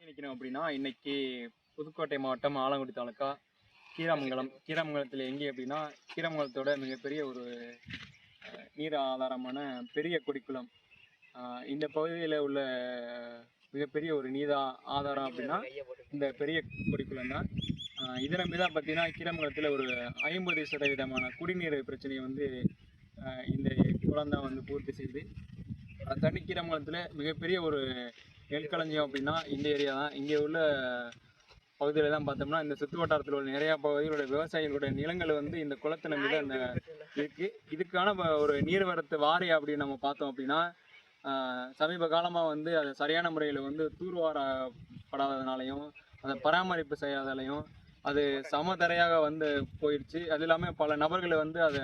நினைக்கணும் அப்படின்னா இன்னைக்கு புதுக்கோட்டை மாவட்டம் ஆலங்குடி தாலுக்கா கீராமங்கலம் கீராமங்கலத்தில் எங்கே அப்படின்னா கீராமங்கலத்தோட மிகப்பெரிய ஒரு நீர் ஆதாரமான பெரிய கொடிக்குளம். இந்த பகுதியில் உள்ள மிகப்பெரிய ஒரு நீதா ஆதாரம் அப்படின்னா இந்த பெரிய கொடிக்குளம் தான். இதில் மீது தான் பார்த்தீங்கன்னா கீரமங்கலத்தில் ஒரு ஐம்பது சதவீதமான குடிநீர் பிரச்சனையை வந்து இந்த குளம் தான் வந்து பூர்த்தி செய்யுது தண்ணி கீரமங்கலத்தில் மிகப்பெரிய ஒரு நெற்களஞ்சியம் அப்படின்னா இந்த ஏரியா தான். இங்கே உள்ள பகுதியில் தான் பார்த்தோம்னா இந்த சுற்று வட்டாரத்தில் உள்ள நிறையா பகுதிகளோட விவசாயிகளுடைய நிலங்கள் வந்து இந்த குளத்தில் நம்பி இருக்குது இருக்கு. இதுக்கான ஒரு நீர்வரத்து வாரி அப்படின்னு நம்ம பார்த்தோம் அப்படின்னா சமீப காலமாக வந்து அது சரியான முறையில் வந்து தூர்வாரப்படாததுனாலையும் அதை பராமரிப்பு செய்யாதாலையும் அது சமதரையாக வந்து போயிடுச்சு அது இல்லாமல் பல நபர்களை வந்து அதை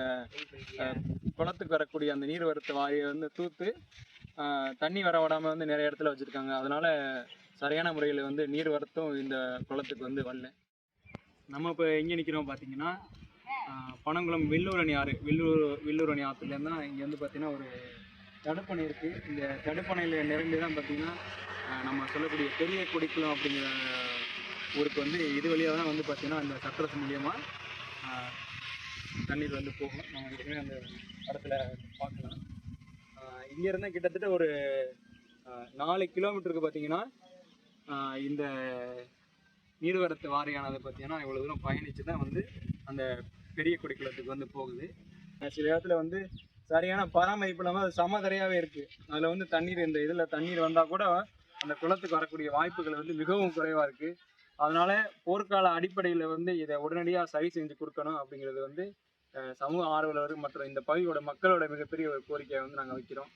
குளத்துக்கு வரக்கூடிய அந்த நீர்வரத்து வாரியை வந்து தூத்து தண்ணி வர விடாமல் வந்து நிறைய இடத்துல வச்சுருக்காங்க. அதனால் சரியான முறையில் வந்து நீர் வரத்தும் இந்த குளத்துக்கு வந்து வரல. நம்ம இப்போ எங்கே நிற்கிறோம் பார்த்தீங்கன்னா பனங்குளம் வில்லூரணி ஆறு வில்லூர் வில்லூரணி ஆற்றுலேருந்து தான் இங்கே வந்து பார்த்தீங்கன்னா ஒரு தடுப்பணை இருக்குது இந்த தடுப்பணையில் நிரம்பி தான் பார்த்தீங்கன்னா நம்ம சொல்லக்கூடிய பெரிய கொடிக்குளம் அப்படிங்கிற ஊருக்கு வந்து இது வழியாக தான் வந்து பார்த்திங்கன்னா அந்த சட்டரசு மூலியமாக தண்ணீர் வந்து போகும். நம்ம ஏற்கனவே அந்த இடத்துல பார்க்கலாம். இங்கேருந்து கிட்டத்தட்ட ஒரு நாலு கிலோமீட்டருக்கு பார்த்தீங்கன்னா இந்த நீர்வரத்து வாரியானது பார்த்தீங்கன்னா இவ்வளோ தூரம் பயணித்து தான் வந்து அந்த பெரிய குடிக்குளத்துக்கு வந்து போகுது. சில இடத்துல வந்து சரியான பராமரிப்பு இல்லாமல் அது சமதரையாகவே இருக்குது அதில் வந்து தண்ணீர் இந்த இதில் தண்ணீர் வந்தால் கூட அந்த குளத்துக்கு வரக்கூடிய வாய்ப்புகள் வந்து மிகவும் குறைவாக இருக்குது அதனால் போர்க்கால அடிப்படையில் வந்து இதை உடனடியாக சரி செஞ்சு கொடுக்கணும் அப்படிங்கிறது வந்து சமூக ஆர்வலர் மற்றும் இந்த பகுதியோட மக்களோட மிகப்பெரிய ஒரு கோரிக்கையை வந்து நாங்கள் வைக்கிறோம்.